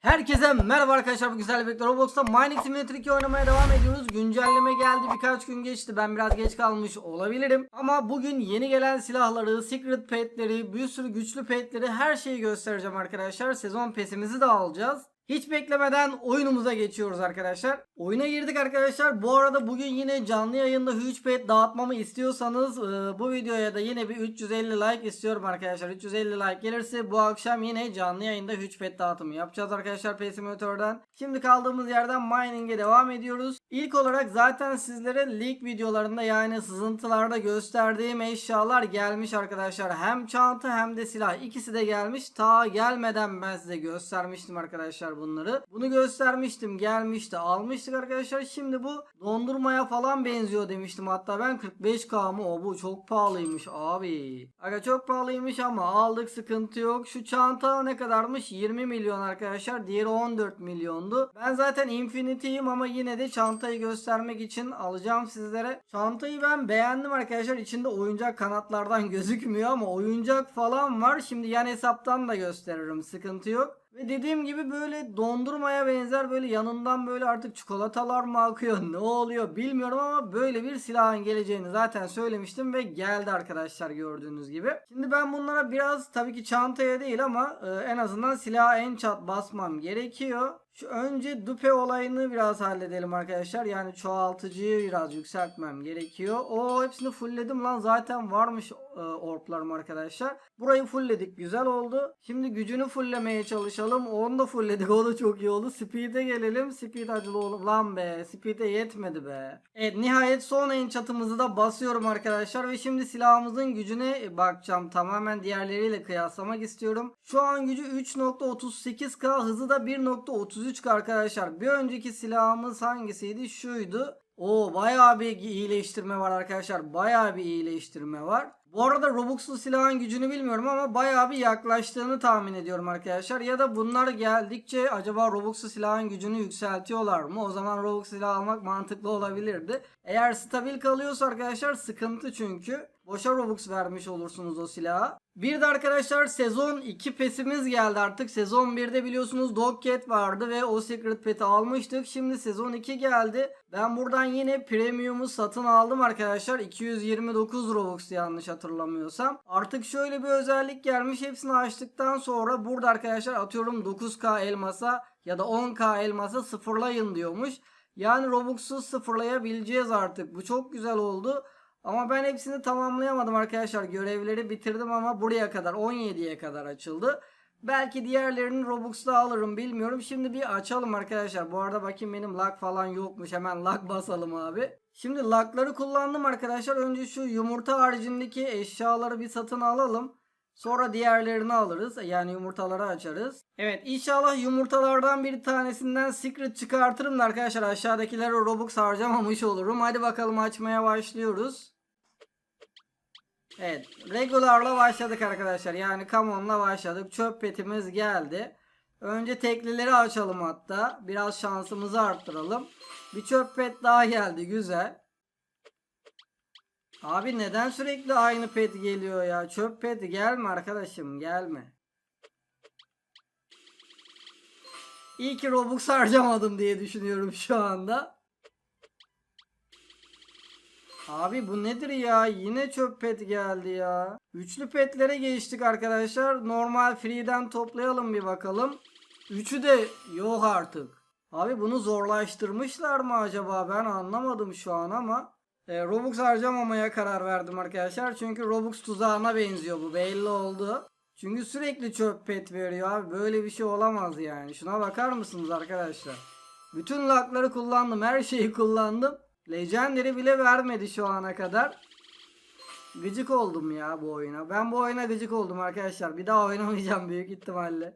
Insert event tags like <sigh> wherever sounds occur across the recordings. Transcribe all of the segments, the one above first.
Herkese merhaba arkadaşlar bu güzel birlikte Roblox'ta Mining Simulator 2 oynamaya devam ediyoruz. Güncelleme geldi birkaç gün geçti ben biraz geç kalmış olabilirim. Ama bugün yeni gelen silahları, secret petleri, bir sürü güçlü petleri her şeyi göstereceğim arkadaşlar. Sezon pesimizi de alacağız. Hiç beklemeden oyunumuza geçiyoruz arkadaşlar. Oyuna girdik arkadaşlar. Bu arada bugün yine canlı yayında Huge Pet dağıtmamı istiyorsanız e, bu videoya da yine bir 350 like istiyorum arkadaşlar. 350 like gelirse bu akşam yine canlı yayında Huge Pet dağıtımı yapacağız arkadaşlar Simulator'dan. Şimdi kaldığımız yerden mining'e devam ediyoruz. İlk olarak zaten sizlere leak videolarında yani sızıntılarda gösterdiğim eşyalar gelmiş arkadaşlar. Hem çanta hem de silah ikisi de gelmiş. Ta gelmeden ben size göstermiştim arkadaşlar bunları. Bunu göstermiştim gelmişti almıştık arkadaşlar. Şimdi bu dondurmaya falan benziyor demiştim. Hatta ben 45k mı o bu çok pahalıymış abi. Aga çok pahalıymış ama aldık sıkıntı yok. Şu çanta ne kadarmış? 20 milyon arkadaşlar. Diğeri 14 milyondu. Ben zaten Infinity'yim ama yine de çantayı göstermek için alacağım sizlere. Çantayı ben beğendim arkadaşlar. İçinde oyuncak kanatlardan <laughs> gözükmüyor ama oyuncak falan var. Şimdi yan hesaptan da gösteririm. Sıkıntı yok. Ve dediğim gibi böyle dondurmaya benzer böyle yanından böyle artık çikolatalar mı akıyor <laughs> ne oluyor bilmiyorum ama böyle bir silahın geleceğini zaten söylemiştim ve geldi arkadaşlar gördüğünüz gibi. Şimdi ben bunlara biraz tabii ki çantaya değil ama e, en azından silaha en çat basmam gerekiyor. Şu önce dupe olayını biraz halledelim arkadaşlar. Yani çoğaltıcıyı biraz yükseltmem gerekiyor. O hepsini fullledim lan zaten varmış e, orplarım arkadaşlar. Burayı fullledik güzel oldu. Şimdi gücünü fulllemeye çalışalım. Onu da fullledik <laughs> o da çok iyi oldu. Speed'e gelelim. Speed acılı oğlum. Lan be speed'e yetmedi be. Evet nihayet son en çatımızı da basıyorum arkadaşlar. Ve şimdi silahımızın gücüne bakacağım. Tamamen diğerleriyle kıyaslamak istiyorum. Şu an gücü 3.38k hızı da 1.33k arkadaşlar. Bir önceki silahımız hangisiydi? Şuydu. O bayağı bir iyileştirme var arkadaşlar. Bayağı bir iyileştirme var. Bu arada Robux'lu silahın gücünü bilmiyorum ama bayağı bir yaklaştığını tahmin ediyorum arkadaşlar. Ya da bunlar geldikçe acaba Robux'lu silahın gücünü yükseltiyorlar mı? O zaman Robux silah almak mantıklı olabilirdi. Eğer stabil kalıyorsa arkadaşlar sıkıntı çünkü. Boşa Robux vermiş olursunuz o silaha. Bir de arkadaşlar sezon 2 pesimiz geldi artık. Sezon 1'de biliyorsunuz Dogcat vardı ve o Secret Pet'i almıştık. Şimdi sezon 2 geldi. Ben buradan yine Premium'u satın aldım arkadaşlar. 229 Robux yanlış hatırlamıyorsam. Artık şöyle bir özellik gelmiş. Hepsini açtıktan sonra burada arkadaşlar atıyorum 9K elmasa ya da 10K elmasa sıfırlayın diyormuş. Yani Robux'u sıfırlayabileceğiz artık. Bu çok güzel oldu. Ama ben hepsini tamamlayamadım arkadaşlar. Görevleri bitirdim ama buraya kadar 17'ye kadar açıldı. Belki diğerlerini Robux'ta alırım bilmiyorum. Şimdi bir açalım arkadaşlar. Bu arada bakayım benim lag falan yokmuş. Hemen lag basalım abi. Şimdi lagları kullandım arkadaşlar. Önce şu yumurta haricindeki eşyaları bir satın alalım. Sonra diğerlerini alırız. Yani yumurtaları açarız. Evet inşallah yumurtalardan bir tanesinden secret çıkartırım da arkadaşlar aşağıdakilere Robux harcamamış olurum. Hadi bakalım açmaya başlıyoruz. Evet regularla başladık arkadaşlar. Yani common'la başladık. Çöp petimiz geldi. Önce teklileri açalım hatta. Biraz şansımızı arttıralım. Bir çöp pet daha geldi. Güzel. Abi neden sürekli aynı pet geliyor ya? Çöp pet gelme arkadaşım gelme. İyi ki Robux harcamadım diye düşünüyorum şu anda. Abi bu nedir ya? Yine çöp pet geldi ya. Üçlü petlere geçtik arkadaşlar. Normal free'den toplayalım bir bakalım. Üçü de yok artık. Abi bunu zorlaştırmışlar mı acaba? Ben anlamadım şu an ama. E, Robux harcamamaya karar verdim arkadaşlar. Çünkü Robux tuzağına benziyor bu belli oldu. Çünkü sürekli çöp pet veriyor abi. Böyle bir şey olamaz yani. Şuna bakar mısınız arkadaşlar? Bütün lakları kullandım. Her şeyi kullandım. Legendary bile vermedi şu ana kadar. Gıcık oldum ya bu oyuna. Ben bu oyuna gıcık oldum arkadaşlar. Bir daha oynamayacağım büyük ihtimalle.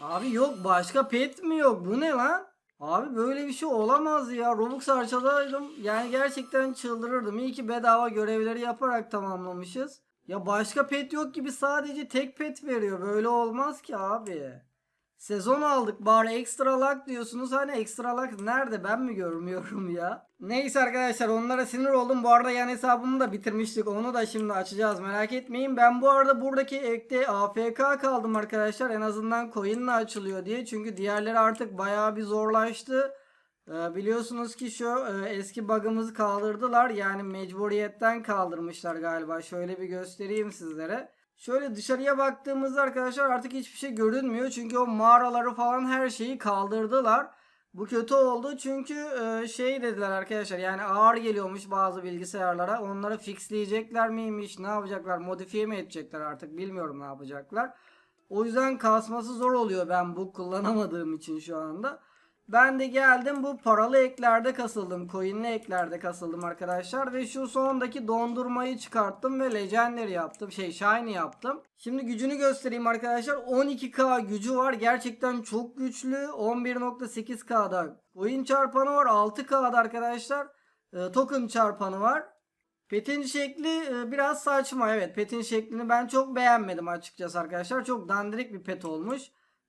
Abi yok başka pet mi yok? Bu ne lan? Abi böyle bir şey olamaz ya. Robux harcadaydım. Yani gerçekten çıldırırdım. İyi ki bedava görevleri yaparak tamamlamışız. Ya başka pet yok gibi sadece tek pet veriyor. Böyle olmaz ki abi. Sezon aldık bari ekstra luck diyorsunuz. Hani ekstra luck nerede ben mi görmüyorum <laughs> ya? Neyse arkadaşlar onlara sinir oldum. Bu arada yan hesabımı da bitirmiştik. Onu da şimdi açacağız merak etmeyin. Ben bu arada buradaki ekte AFK kaldım arkadaşlar. En azından coin'le açılıyor diye. Çünkü diğerleri artık bayağı bir zorlaştı. Ee, biliyorsunuz ki şu e, eski bug'ımızı kaldırdılar. Yani mecburiyetten kaldırmışlar galiba. Şöyle bir göstereyim sizlere. Şöyle dışarıya baktığımızda arkadaşlar artık hiçbir şey görünmüyor. Çünkü o mağaraları falan her şeyi kaldırdılar. Bu kötü oldu çünkü e, şey dediler arkadaşlar yani ağır geliyormuş bazı bilgisayarlara. Onları fixleyecekler miymiş ne yapacaklar modifiye mi edecekler artık bilmiyorum ne yapacaklar. O yüzden kasması zor oluyor ben bu kullanamadığım için şu anda. Ben de geldim bu paralı eklerde kasıldım. Coin'li eklerde kasıldım arkadaşlar. Ve şu sondaki dondurmayı çıkarttım ve Legendary yaptım. Şey Shiny yaptım. Şimdi gücünü göstereyim arkadaşlar. 12k gücü var. Gerçekten çok güçlü. 11.8k'da coin çarpanı var. 6k'da arkadaşlar e, token çarpanı var. Petin şekli e, biraz saçma. Evet petin şeklini ben çok beğenmedim açıkçası arkadaşlar. Çok dandirik bir pet olmuş.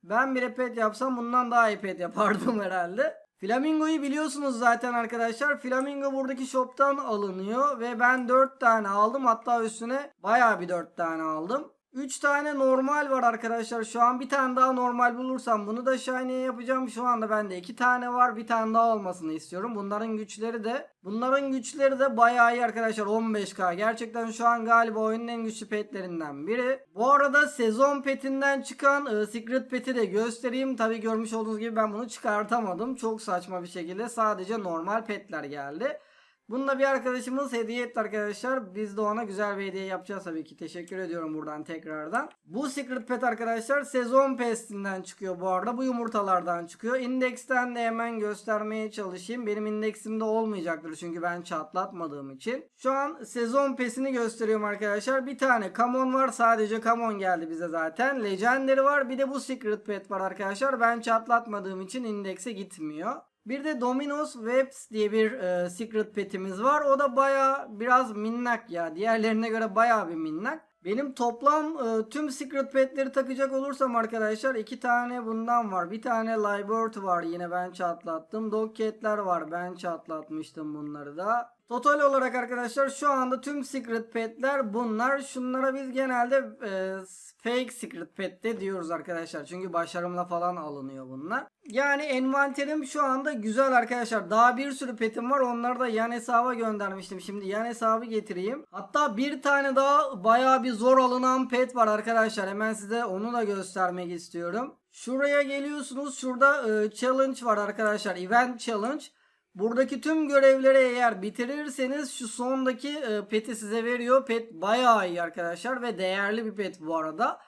Ben bir pet yapsam bundan daha iyi pet yapardım <laughs> herhalde. Flamingo'yu biliyorsunuz zaten arkadaşlar. Flamingo buradaki shop'tan alınıyor ve ben 4 tane aldım. Hatta üstüne bayağı bir 4 tane aldım. 3 tane normal var arkadaşlar. Şu an bir tane daha normal bulursam bunu da shiny'e yapacağım. Şu anda bende 2 tane var. Bir tane daha olmasını istiyorum. Bunların güçleri de bunların güçleri de bayağı iyi arkadaşlar. 15k. Gerçekten şu an galiba oyunun en güçlü petlerinden biri. Bu arada sezon petinden çıkan e, secret peti de göstereyim. Tabi görmüş olduğunuz gibi ben bunu çıkartamadım. Çok saçma bir şekilde sadece normal petler geldi. Bunu bir arkadaşımız hediye etti arkadaşlar. Biz de ona güzel bir hediye yapacağız tabii ki. Teşekkür ediyorum buradan tekrardan. Bu Secret Pet arkadaşlar sezon pestinden çıkıyor bu arada. Bu yumurtalardan çıkıyor. İndeksten de hemen göstermeye çalışayım. Benim indeksimde olmayacaktır çünkü ben çatlatmadığım için. Şu an sezon pesini gösteriyorum arkadaşlar. Bir tane Kamon var. Sadece Kamon geldi bize zaten. Legendary var. Bir de bu Secret Pet var arkadaşlar. Ben çatlatmadığım için indekse gitmiyor. Bir de Domino's Webs diye bir e, secret petimiz var. O da baya biraz minnak ya. Diğerlerine göre baya bir minnak. Benim toplam e, tüm secret petleri takacak olursam arkadaşlar iki tane bundan var. Bir tane Libert var yine ben çatlattım. Dogcat'ler var ben çatlatmıştım bunları da. Total olarak arkadaşlar şu anda tüm secret petler bunlar. Şunlara biz genelde e, fake secret pet de diyoruz arkadaşlar. Çünkü başarımla falan alınıyor bunlar. Yani envanterim şu anda güzel arkadaşlar. Daha bir sürü petim var. Onları da yan hesaba göndermiştim. Şimdi yan hesabı getireyim. Hatta bir tane daha baya bir zor alınan pet var arkadaşlar. Hemen size onu da göstermek istiyorum. Şuraya geliyorsunuz. Şurada e, challenge var arkadaşlar. Event challenge. Buradaki tüm görevleri eğer bitirirseniz şu sondaki e, peti size veriyor. Pet bayağı iyi arkadaşlar ve değerli bir pet bu arada.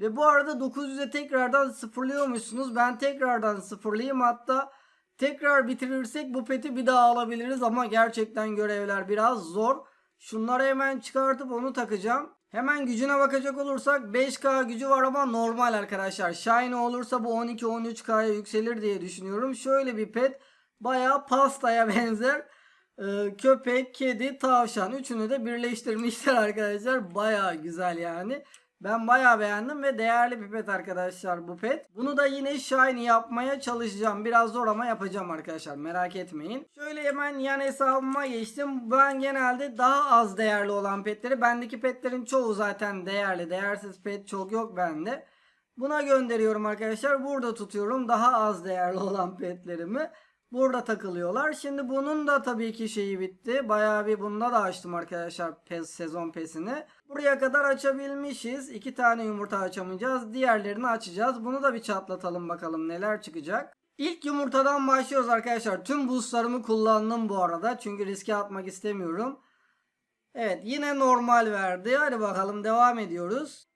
Ve bu arada 900'e tekrardan sıfırlıyormuşsunuz. Ben tekrardan sıfırlayayım hatta tekrar bitirirsek bu peti bir daha alabiliriz ama gerçekten görevler biraz zor. Şunları hemen çıkartıp onu takacağım. Hemen gücüne bakacak olursak 5K gücü var ama normal arkadaşlar. Shiny olursa bu 12-13K'ya yükselir diye düşünüyorum. Şöyle bir pet. Bayağı pastaya <laughs> benzer. Ee, köpek, kedi, tavşan. Üçünü de birleştirmişler <laughs> arkadaşlar. Bayağı güzel yani. Ben bayağı beğendim ve değerli bir pet arkadaşlar bu pet. Bunu da yine shiny yapmaya çalışacağım. Biraz zor ama yapacağım arkadaşlar merak etmeyin. Şöyle hemen yan hesabıma geçtim. Ben genelde daha az değerli olan petleri. Bendeki petlerin çoğu zaten değerli. Değersiz pet çok yok bende. Buna gönderiyorum arkadaşlar. Burada tutuyorum daha az değerli <laughs> olan petlerimi. Burada takılıyorlar. Şimdi bunun da tabii ki şeyi bitti. Bayağı bir bunda da açtım arkadaşlar pes, sezon pesini. Buraya kadar açabilmişiz. İki tane yumurta açamayacağız. Diğerlerini açacağız. Bunu da bir çatlatalım bakalım neler çıkacak. İlk yumurtadan başlıyoruz arkadaşlar. Tüm boostlarımı kullandım bu arada. Çünkü riske atmak istemiyorum. Evet yine normal verdi. Hadi bakalım devam ediyoruz.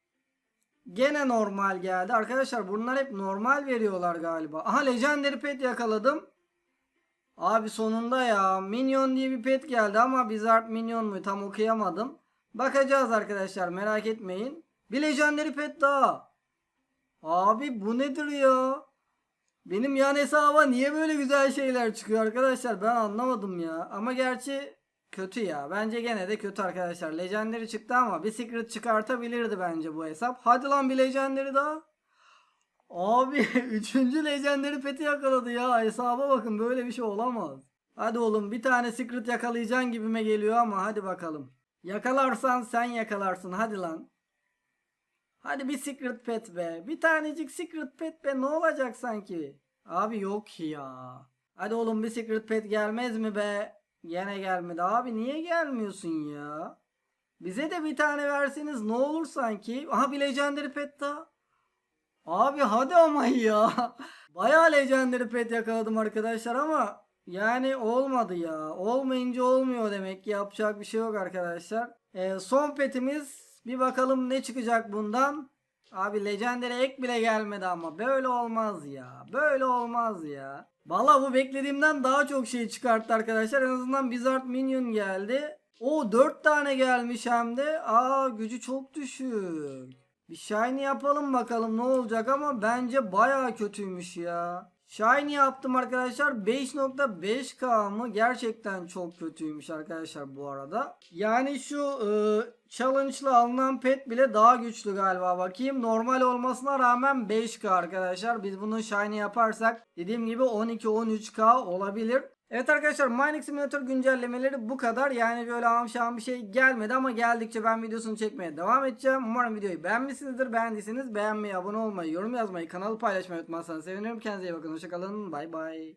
Gene normal geldi. Arkadaşlar bunlar hep normal veriyorlar galiba. Aha Legendary Pet yakaladım. Abi sonunda ya. Minyon diye bir pet geldi ama Bizarre Minyon mu tam okuyamadım. Bakacağız arkadaşlar merak etmeyin. Bir Legendary pet daha. Abi bu nedir ya? Benim yan hesaba niye böyle güzel şeyler çıkıyor arkadaşlar ben anlamadım ya. Ama gerçi kötü ya. Bence gene de kötü arkadaşlar. Legendary çıktı ama bir secret çıkartabilirdi bence bu hesap. Hadi lan bir Legendary daha. Abi 3. legendary peti yakaladı ya. Hesaba bakın böyle bir şey olamaz. Hadi oğlum bir tane secret yakalayacaksın gibime geliyor ama hadi bakalım. Yakalarsan sen yakalarsın hadi lan. Hadi bir secret pet be. Bir tanecik secret pet be ne olacak sanki? Abi yok ya. Hadi oğlum bir secret pet gelmez mi be? Gene gelmedi. Abi niye gelmiyorsun ya? Bize de bir tane verseniz ne olur sanki? Aha bir legendary pet daha. Abi hadi ama ya. <laughs> Bayağı legendary pet yakaladım arkadaşlar ama yani olmadı ya. Olmayınca olmuyor demek ki yapacak bir şey yok arkadaşlar. Ee, son petimiz bir bakalım ne çıkacak bundan. Abi legendary ek bile gelmedi ama böyle olmaz ya. Böyle olmaz ya. Valla bu beklediğimden daha çok şey çıkarttı arkadaşlar. En azından Wizard Minion geldi. O 4 tane gelmiş hem de. Aa gücü çok düşük. Bir shiny yapalım bakalım ne olacak ama bence baya kötüymüş ya. Shiny yaptım arkadaşlar 5.5k mı gerçekten çok kötüymüş arkadaşlar bu arada. Yani şu e, challenge'la alınan pet bile daha güçlü galiba bakayım. Normal olmasına rağmen 5k arkadaşlar. Biz bunu shiny yaparsak dediğim gibi 12-13k olabilir. Evet arkadaşlar Mining Simulator güncellemeleri bu kadar. Yani böyle amşan bir şey gelmedi ama geldikçe ben videosunu çekmeye devam edeceğim. Umarım videoyu beğenmişsinizdir. Beğendiyseniz beğenmeyi, abone olmayı, yorum yazmayı, kanalı paylaşmayı unutmazsanız sevinirim. Kendinize iyi bakın. Hoşçakalın. Bay bay.